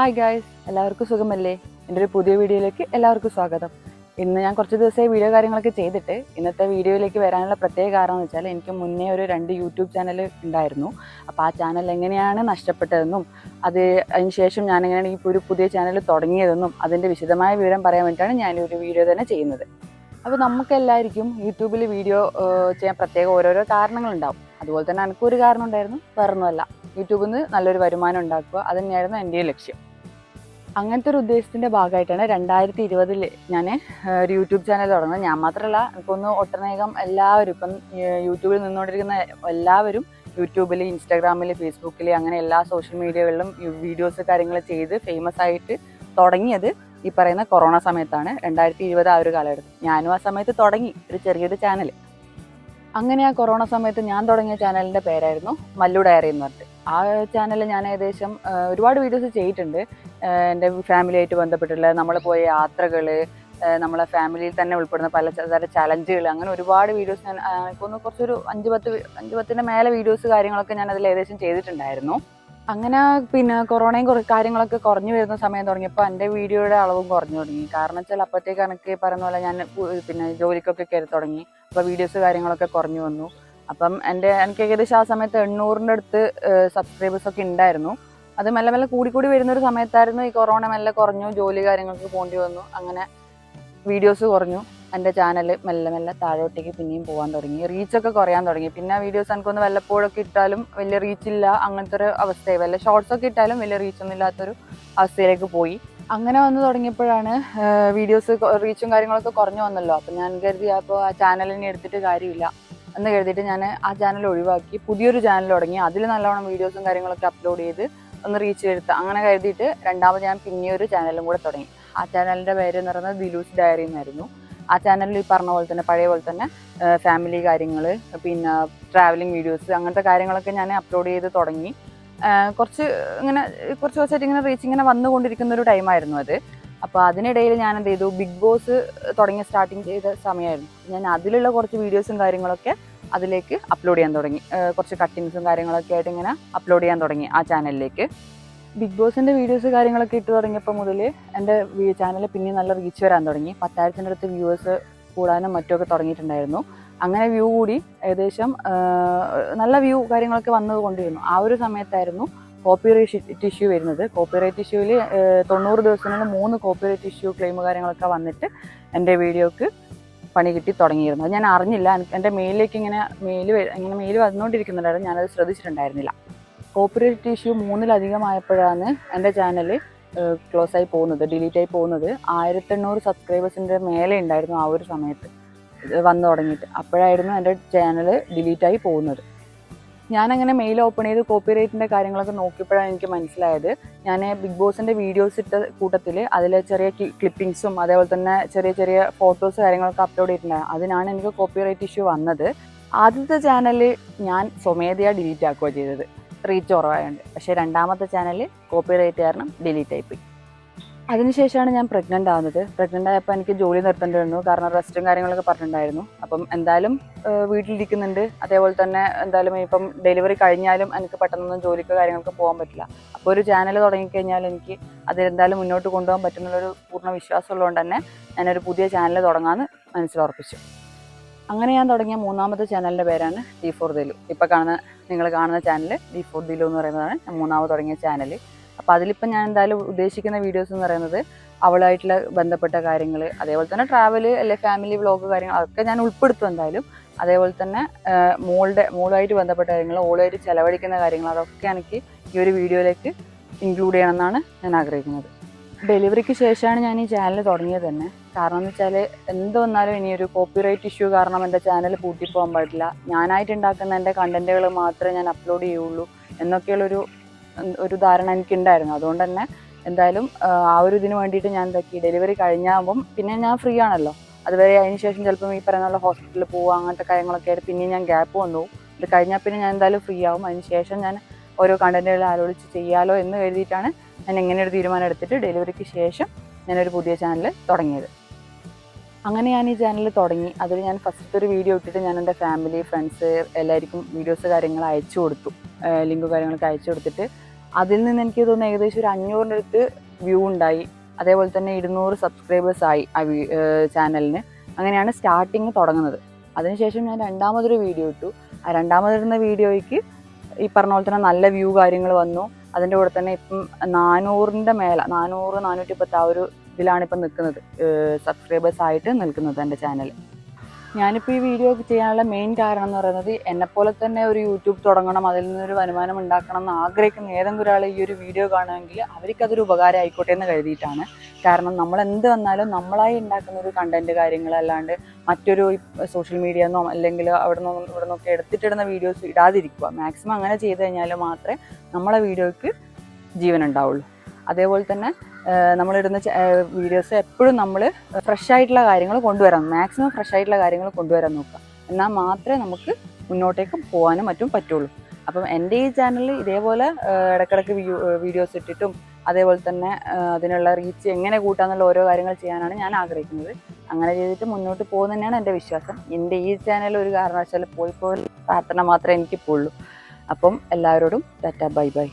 Hi guys എല്ലാവർക്കും സുഖമല്ലേ? എന്റെ ഒരു പുതിയ വീഡിയോയിലേക്ക് എല്ലാവർക്കും സ്വാഗതം. ഇന്ന് ഞാൻ കുറച്ച് ദിവസമായി വീഡിയോ കാര്യങ്ങളൊക്കെ ചെയ്തിട്ട് ഇന്നത്തെ വീഡിയോയിലേക്ക് വരാനുള്ള പ്രത്യേക കാരണം എന്ന് വെച്ചാൽ എനിക്ക് മുന്നേ ഒരു രണ്ട് യൂട്യൂബ് ചാനൽ ഉണ്ടായിരുന്നു. അപ്പോൾ ആ ചാനൽ എങ്ങനെയാണ് നഷ്ടപ്പെട്ടതെന്നും അത് അതിന് ശേഷം ഞാൻ എങ്ങനെയാണ് ഈ ഒരു പുതിയ ചാനൽ തുടങ്ങിയതെന്നും അതിന്റെ വിശദമായ വിവരം പറയാൻ വേണ്ടിയിട്ടാണ് ഞാൻ ഒരു വീഡിയോ തന്നെ ചെയ്യുന്നത്. അപ്പോൾ നമുക്കെല്ലാവർക്കും യൂട്യൂബിൽ വീഡിയോ ചെയ്യാൻ പ്രത്യേക ഓരോരോ കാരണങ്ങളുണ്ടാവും അതുപോലെ തന്നെ എനിക്കൊരു കാരണം ഉണ്ടായിരുന്നു. വേറൊന്നുമല്ല. യൂട്യൂബിൽ നിന്ന് നല്ലൊരു വരുമാനം ഉണ്ടാക്കുക അത് തന്നെയായിരുന്നു എന്റെ ലക്ഷ്യം. അങ്ങനത്തെ ഒരു ഉദ്ദേശത്തിന്റെ ഭാഗമായിട്ടാണ് രണ്ടായിരത്തി ഇരുപതിൽ ഞാൻ ഒരു യൂട്യൂബ് ചാനൽ തുടങ്ങുന്നത്. ഞാൻ മാത്രമല്ല എനിക്കൊന്ന് ഒട്ടനേകം എല്ലാവരും ഇപ്പം യൂട്യൂബിൽ നിന്നുകൊണ്ടിരിക്കുന്ന എല്ലാവരും യൂട്യൂബിൽ ഇൻസ്റ്റാഗ്രാമിൽ ഫേസ്ബുക്കിൽ അങ്ങനെ എല്ലാ സോഷ്യൽ മീഡിയകളിലും വീഡിയോസ് കാര്യങ്ങൾ ചെയ്ത് ഫേമസ് ആയിട്ട് തുടങ്ങിയത് ഈ പറയുന്ന കൊറോണ സമയത്താണ്. രണ്ടായിരത്തി ഇരുപത് ആ ഒരു കാലഘട്ടം ഞാനും ആ സമയത്ത് തുടങ്ങി. ഒരു ചെറിയൊരു ചാനൽ അങ്ങനെ ആ കൊറോണ സമയത്ത് ഞാൻ തുടങ്ങിയ ചാനലിന്റെ പേരായിരുന്നു മല്ലു ഡയറി എന്ന് പറഞ്ഞിട്ട്. ആ ചാനൽ ഞാൻ ഏകദേശം ഒരുപാട് വീഡിയോസ് ചെയ്തിട്ടുണ്ട്. എന്റെ ഫാമിലിയായിട്ട് ബന്ധപ്പെട്ടുള്ള നമ്മൾ പോയ യാത്രകൾ നമ്മളെ ഫാമിലിയിൽ തന്നെ ഉൾപ്പെടുന്ന പല തരം ചലഞ്ചുകൾ അങ്ങനെ ഒരുപാട് വീഡിയോസ് ഞാൻ എനിക്കൊന്ന് കുറച്ചൊരു അഞ്ച് പത്ത് അഞ്ച് പത്തിന്റെ മേലെ വീഡിയോസ് കാര്യങ്ങളൊക്കെ ഞാൻ അതിൽ ഏകദേശം ചെയ്തിട്ടുണ്ടായിരുന്നു. അങ്ങനെ പിന്നെ കൊറോണയും കുറേ കാര്യങ്ങളൊക്കെ കുറഞ്ഞു വരുന്ന സമയം തുടങ്ങിയപ്പോൾ എന്റെ വീഡിയോയുടെ അളവും കുറഞ്ഞു തുടങ്ങി. കാരണം വെച്ചാൽ അപ്പോഴത്തേക്ക് എനിക്ക് പറയുന്ന പോലെ ഞാൻ പിന്നെ ജോലിക്കൊക്കെ കയറി തുടങ്ങി. അപ്പോൾ വീഡിയോസ് കാര്യങ്ങളൊക്കെ കുറഞ്ഞു വന്നു. അപ്പം എന്റെ എനിക്ക് ഏകദേശം ആ സമയത്ത് എണ്ണൂറിന്റെ അടുത്ത് സബ്സ്ക്രൈബേഴ്സ് ഒക്കെ ഉണ്ടായിരുന്നു. അത് മെല്ലെ മെല്ലെ കൂടി കൂടി വരുന്ന ഒരു സമയത്തായിരുന്നു ഈ കൊറോണ മെല്ലെ കുറഞ്ഞു ജോലി കാര്യങ്ങൾക്ക് പോകേണ്ടി വന്നു. അങ്ങനെ വീഡിയോസ് കുറഞ്ഞു. എന്റെ ചാനൽ മെല്ലെ മെല്ലെ താഴോട്ടേക്ക് പിന്നെയും പോകാൻ തുടങ്ങി. റീച്ചൊക്കെ കുറയാൻ തുടങ്ങി. പിന്നെ വീഡിയോസ് എനിക്കൊന്ന് വല്ലപ്പോഴൊക്കെ ഇട്ടാലും വലിയ റീച്ചില്ല അങ്ങനത്തെ ഒരു അവസ്ഥയായി. വല്ല ഷോർട്സ് ഒക്കെ ഇട്ടാലും വലിയ റീച്ചൊന്നും ഇല്ലാത്തൊരു അവസ്ഥയിലേക്ക് പോയി. അങ്ങനെ വന്ന് തുടങ്ങിയപ്പോഴാണ് വീഡിയോസ് റീച്ചും കാര്യങ്ങളൊക്കെ കുറഞ്ഞു വന്നല്ലോ. അപ്പം ഞാൻ കരുതി അപ്പോൾ ആ ചാനലിനെ എടുത്തിട്ട് കാര്യമില്ല എന്ന് കരുതിയിട്ട് ഞാൻ ആ ചാനൽ ഒഴിവാക്കി. പുതിയൊരു ചാനൽ തുടങ്ങി. അതിൽ നല്ലവണ്ണം വീഡിയോസും കാര്യങ്ങളൊക്കെ അപ്ലോഡ് ചെയ്ത് ഒന്ന് റീച്ച് എടുത്ത് അങ്ങനെ കരുതിയിട്ട് രണ്ടാമത് ഞാൻ പിന്നെയൊരു ചാനലും കൂടെ തുടങ്ങി. ആ ചാനലിന്റെ പേര് എന്ന് പറയുന്നത് ദിലൂസ് ഡയറി എന്നായിരുന്നു. ആ ചാനലിൽ ഈ പറഞ്ഞ പോലെ തന്നെ പഴയ പോലെ തന്നെ ഫാമിലി കാര്യങ്ങൾ പിന്നെ ട്രാവലിംഗ് വീഡിയോസ് അങ്ങനത്തെ കാര്യങ്ങളൊക്കെ ഞാൻ അപ്ലോഡ് ചെയ്ത് തുടങ്ങി. കുറച്ച് ഇങ്ങനെ കുറച്ച് ദിവസമായിട്ട് ഇങ്ങനെ റീച്ച് ഇങ്ങനെ വന്നുകൊണ്ടിരിക്കുന്ന ഒരു ടൈമായിരുന്നു അത്. അപ്പോൾ അതിനിടയിൽ ഞാൻ എന്ത് ചെയ്തു? ബിഗ് ബോസ് തുടങ്ങിയ സ്റ്റാർട്ടിങ് ചെയ്ത സമയമായിരുന്നു. ഞാൻ അതിലുള്ള കുറച്ച് വീഡിയോസും കാര്യങ്ങളൊക്കെ അതിലേക്ക് അപ്ലോഡ് ചെയ്യാൻ തുടങ്ങി. കുറച്ച് കട്ടിങ്സും കാര്യങ്ങളൊക്കെ ആയിട്ട് ഇങ്ങനെ അപ്ലോഡ് ചെയ്യാൻ തുടങ്ങി ആ ചാനലിലേക്ക് ബിഗ് ബോസിന്റെ വീഡിയോസ് കാര്യങ്ങളൊക്കെ ഇട്ട് തുടങ്ങിയപ്പോൾ മുതൽ എന്റെ ചാനൽ പിന്നെ നല്ല റീച്ച് വരാൻ തുടങ്ങി. പത്തായിരത്തിന്റെ അടുത്ത് വ്യൂവേഴ്സ് കൂടാനും മറ്റുമൊക്കെ തുടങ്ങിയിട്ടുണ്ടായിരുന്നു. അങ്ങനെ വ്യൂ കൂടി ഏകദേശം നല്ല വ്യൂ കാര്യങ്ങളൊക്കെ വന്നത് കൊണ്ടിരുന്നു ആ ഒരു സമയത്തായിരുന്നു കോപ്പിറൈറ്റ് ഇഷ്യൂ വരുന്നത്. കോപ്പിറൈറ്റ് ഇഷ്യൂവിൽ തൊണ്ണൂറ് ദിവസത്തിനുള്ളിൽ മൂന്ന് കോപ്പിറൈറ്റ് ഇഷ്യൂ ക്ലെയിം കാര്യങ്ങളൊക്കെ വന്നിട്ട് എന്റെ വീഡിയോക്ക് പണി കിട്ടി തുടങ്ങിയിരുന്നു. അത് ഞാൻ അറിഞ്ഞില്ല. എന്റെ മെയിലിലേക്ക് ഇങ്ങനെ മെയിൽ ഇങ്ങനെ മെയിൽ വന്നുകൊണ്ടിരിക്കുന്നുണ്ടായിരുന്നു. ഞാനത് ശ്രദ്ധിച്ചിട്ടുണ്ടായിരുന്നില്ല. കോപ്പിറൈറ്റ് ഇഷ്യൂ മൂന്നിലധികമായപ്പോഴാണ് എന്റെ ചാനൽ ക്ലോസ് ആയി പോകുന്നത് ഡിലീറ്റ് ആയി പോകുന്നത്. ആയിരത്തെണ്ണൂറ് സബ്സ്ക്രൈബേഴ്സിന്റെ മേലെ ഉണ്ടായിരുന്നു ആ ഒരു സമയത്ത്. വന്നു തുടങ്ങിയിട്ട്. അപ്പോഴായിരുന്നു എന്റെ ചാനൽ ഡിലീറ്റ് ആയി പോകുന്നത്. ഞാനങ്ങനെ മെയിൽ ഓപ്പൺ ചെയ്ത് കോപ്പിറൈറ്റിന്റെ കാര്യങ്ങളൊക്കെ നോക്കിയപ്പോഴാണ് എനിക്ക് മനസ്സിലായത്. ഞാൻ ബിഗ് ബോസിന്റെ വീഡിയോസ് ഇട്ട കൂട്ടത്തിൽ അതിൽ ചെറിയ ക്ലിപ്പിങ്സും അതേപോലെ തന്നെ ചെറിയ ചെറിയ ഫോട്ടോസ് കാര്യങ്ങളൊക്കെ അപ്ലോഡ് ചെയ്തിട്ടുണ്ടായിരുന്നു അതിനാണ് എനിക്ക് കോപ്പിറൈറ്റ് ഇഷ്യൂ വന്നത്. ആദ്യത്തെ ചാനൽ ഞാൻ സ്വമേധയാ ഡിലീറ്റ് ആക്കുകയാണ് ചെയ്തത്. റീച്ച് കുറവായുണ്ട്. പക്ഷേ രണ്ടാമത്തെ ചാനൽ കോപ്പിറൈറ്റ് കാരണം ഡിലീറ്റ് ആയി ആയിപ്പോയി അതിനുശേഷമാണ് ഞാൻ പ്രഗ്നന്റ് ആവുന്നത്. പ്രഗ്നന്റ് ആയപ്പോൾ എനിക്ക് ജോലി നിർത്തേണ്ടി വന്നു കാരണം റെസ്റ്റും കാര്യങ്ങളൊക്കെ പറഞ്ഞിട്ടുണ്ടായിരുന്നു. അപ്പം എന്തായാലും വീട്ടിലിരിക്കുന്നുണ്ട്. അതേപോലെ തന്നെ എന്തായാലും ഇപ്പം ഡെലിവറി കഴിഞ്ഞാലും എനിക്ക് പെട്ടെന്നൊന്നും ജോലിക്കോ കാര്യങ്ങൾക്ക് പോകാൻ പറ്റില്ല. അപ്പോൾ ഒരു ചാനൽ തുടങ്ങിക്കഴിഞ്ഞാൽ എനിക്ക് അതിലെന്തായാലും മുന്നോട്ട് കൊണ്ടുപോകാൻ പറ്റുന്നുള്ളൊരു പൂർണ വിശ്വാസമുള്ളതുകൊണ്ട് തന്നെ ഞാനൊരു പുതിയ ചാനൽ തുടങ്ങാമെന്ന് മനസ്സിലുറപ്പിച്ചു അങ്ങനെ ഞാൻ തുടങ്ങിയ മൂന്നാമത്തെ ചാനലിന്റെ പേരാണ് ഡി ഫോർ ദിലു. ഇപ്പോൾ കാണുന്ന നിങ്ങൾ കാണുന്ന ചാനൽ ഡി ഫോർ ദിലു എന്ന് പറയുന്നതാണ് ഞാൻ മൂന്നാമത് തുടങ്ങിയ ചാനൽ അപ്പോൾ അതിലിപ്പോൾ ഞാൻ എന്തായാലും ഉദ്ദേശിക്കുന്ന വീഡിയോസ് എന്ന് പറയുന്നത് അവളായിട്ടുള്ള ബന്ധപ്പെട്ട കാര്യങ്ങൾ അതേപോലെ തന്നെ ട്രാവൽ അല്ലെ ഫാമിലി വ്ളോഗ് കാര്യങ്ങൾ അതൊക്കെ ഞാൻ ഉൾപ്പെടുത്തും എന്തായാലും. അതേപോലെ തന്നെ മോളുടെ മോളുമായിട്ട് ബന്ധപ്പെട്ട കാര്യങ്ങൾ ഓളുമായിട്ട് ചിലവഴിക്കുന്ന കാര്യങ്ങൾ അതൊക്കെ എനിക്ക് ഈ ഒരു വീഡിയോയിലേക്ക് ഇൻക്ലൂഡ് ചെയ്യണമെന്നാണ് ഞാൻ ആഗ്രഹിക്കുന്നത്. ഡെലിവറിക്ക് ശേഷമാണ് ഞാൻ ഈ ചാനൽ തുടങ്ങിയത് തന്നെ. കാരണം എന്ന് വെച്ചാൽ എന്ത് വന്നാലും ഇനി ഒരു കോപ്പിറൈറ്റ് ഇഷ്യൂ കാരണം എന്റെ ചാനൽ പൂട്ടിപ്പോകാൻ പാടില്ല. ഞാനായിട്ട് ഉണ്ടാക്കുന്ന എന്റെ കണ്ടന്റുകൾ മാത്രമേ ഞാൻ അപ്ലോഡ് ചെയ്യുള്ളൂ എന്നൊക്കെയുള്ളൊരു ഒരു ധാരണ എനിക്കുണ്ടായിരുന്നു. അതുകൊണ്ട് തന്നെ എന്തായാലും ആ, ഒരു ഇതിന് വേണ്ടിയിട്ട് ഞാൻ എന്താക്കി ഡെലിവറി കഴിഞ്ഞാകുമ്പം പിന്നെ ഞാൻ ഫ്രീ ആണല്ലോ. അതുവരെ അതിന് ശേഷം ചിലപ്പം ഈ പറയുന്ന പോലെ ഹോസ്പിറ്റലിൽ പോവുക അങ്ങനത്തെ കാര്യങ്ങളൊക്കെ ആയിട്ട് പിന്നെ ഞാൻ ഗ്യാപ്പ് വന്നു. ഇത് കഴിഞ്ഞാൽ പിന്നെ ഞാൻ എന്തായാലും ഫ്രീ ആവും. അതിന് ശേഷം ഞാൻ ഓരോ കണ്ടന്റുകൾ ആലോചിച്ച് ചെയ്യാലോ എന്ന് കരുതിയിട്ടാണ് ഞാൻ എങ്ങനെ ഒരു തീരുമാനം എടുത്തിട്ട് ഡെലിവറിക്ക് ശേഷം ഞാനൊരു പുതിയ ചാനൽ തുടങ്ങിയത്. അങ്ങനെ ഞാൻ ഈ ചാനൽ തുടങ്ങി. അതിൽ ഞാൻ ഫസ്റ്റ് ഒരു വീഡിയോ ഇട്ടിട്ട് ഞാൻ എന്റെ ഫാമിലി ഫ്രണ്ട്സ് എല്ലാവർക്കും വീഡിയോസ് കാര്യങ്ങൾ അയച്ചു കൊടുത്തു. ലിങ്ക് കാര്യങ്ങളൊക്കെ അയച്ചു കൊടുത്തിട്ട് അതിൽ നിന്ന് എനിക്ക് തോന്നുന്നു ഏകദേശം ഒരു അഞ്ഞൂറിന്റെ അടുത്ത് വ്യൂ ഉണ്ടായി. അതേപോലെ തന്നെ ഇരുന്നൂറ് സബ്സ്ക്രൈബേഴ്സ് ആയി ആ ചാനലിന് അങ്ങനെയാണ് സ്റ്റാർട്ടിങ് തുടങ്ങുന്നത്. അതിനുശേഷം ഞാൻ രണ്ടാമതൊരു വീഡിയോ ഇട്ടു. ആ രണ്ടാമതിരുന്ന വീഡിയോയ്ക്ക് ഈ പറഞ്ഞ പോലെ തന്നെ നല്ല വ്യൂ കാര്യങ്ങൾ വന്നു. അതിന്റെ കൂടെ തന്നെ ഇപ്പം നാനൂറിന്റെ മേലെ നാനൂറ് നാനൂറ്റി പത്ത് ആ ഒരു ഇതിലാണ് ഇപ്പം നിൽക്കുന്നത്. സബ്സ്ക്രൈബേഴ്സ് ആയിട്ട് നിൽക്കുന്നത് എന്റെ ചാനൽ ഞാനിപ്പോൾ ഈ വീഡിയോ ചെയ്യാനുള്ള മെയിൻ കാരണം എന്ന് പറയുന്നത് എന്നെപ്പോലെ തന്നെ ഒരു യൂട്യൂബ് തുടങ്ങണം അതിൽ നിന്നൊരു വരുമാനം ഉണ്ടാക്കണം എന്ന് ആഗ്രഹിക്കുന്ന ഏതെങ്കിലും ഒരാൾ ഈ ഒരു വീഡിയോ കാണുമെങ്കിൽ അവർക്കതൊരു ഉപകാരം ആയിക്കോട്ടെ എന്ന് കരുതിയിട്ടാണ്. കാരണം നമ്മൾ എന്ത് വന്നാലും നമ്മളായി ഉണ്ടാക്കുന്ന ഒരു കണ്ടന്റ് കാര്യങ്ങളല്ലാണ്ട് മറ്റൊരു സോഷ്യൽ മീഡിയ എന്നോ അല്ലെങ്കിൽ അവിടെ നിന്നും ഇവിടെ നിന്നൊക്കെ എടുത്തിട്ടിടുന്ന വീഡിയോസ് ഇടാതിരിക്കുക. മാക്സിമം അങ്ങനെ ചെയ്ത് കഴിഞ്ഞാൽ മാത്രമേ നമ്മളെ വീഡിയോയ്ക്ക് ജീവൻ ഉണ്ടാവുള്ളൂ. അതേപോലെ തന്നെ നമ്മളിടുന്ന വീഡിയോസ് എപ്പോഴും നമ്മൾ ഫ്രഷ് ആയിട്ടുള്ള കാര്യങ്ങൾ കൊണ്ടുവരാം. മാക്സിമം ഫ്രഷ് ആയിട്ടുള്ള കാര്യങ്ങൾ കൊണ്ടുവരാൻ നോക്കുക. എന്നാൽ മാത്രമേ നമുക്ക് മുന്നോട്ടേക്ക് പോകാനും മറ്റും പറ്റുള്ളൂ. അപ്പം എന്റെ ഈ ചാനലിൽ ഇതേപോലെ ഇടയ്ക്കിടയ്ക്ക് വീഡിയോസ് ഇട്ടിട്ടും അതേപോലെ തന്നെ അതിനുള്ള റീച്ച് എങ്ങനെ കൂട്ടാന്നുള്ള ഓരോ കാര്യങ്ങൾ ചെയ്യാനാണ് ഞാൻ ആഗ്രഹിക്കുന്നത്. അങ്ങനെ ചെയ്തിട്ട് മുന്നോട്ട് പോകുന്ന തന്നെയാണ് എന്റെ വിശ്വാസം. എന്റെ ഈ ചാനൽ ഒരു കാരണവശാലും പോയി പോയി പ്രാർത്ഥന മാത്രമേ എനിക്ക് ഉള്ളൂ അപ്പം എല്ലാവരോടും ടാറ്റ ബൈ ബൈ.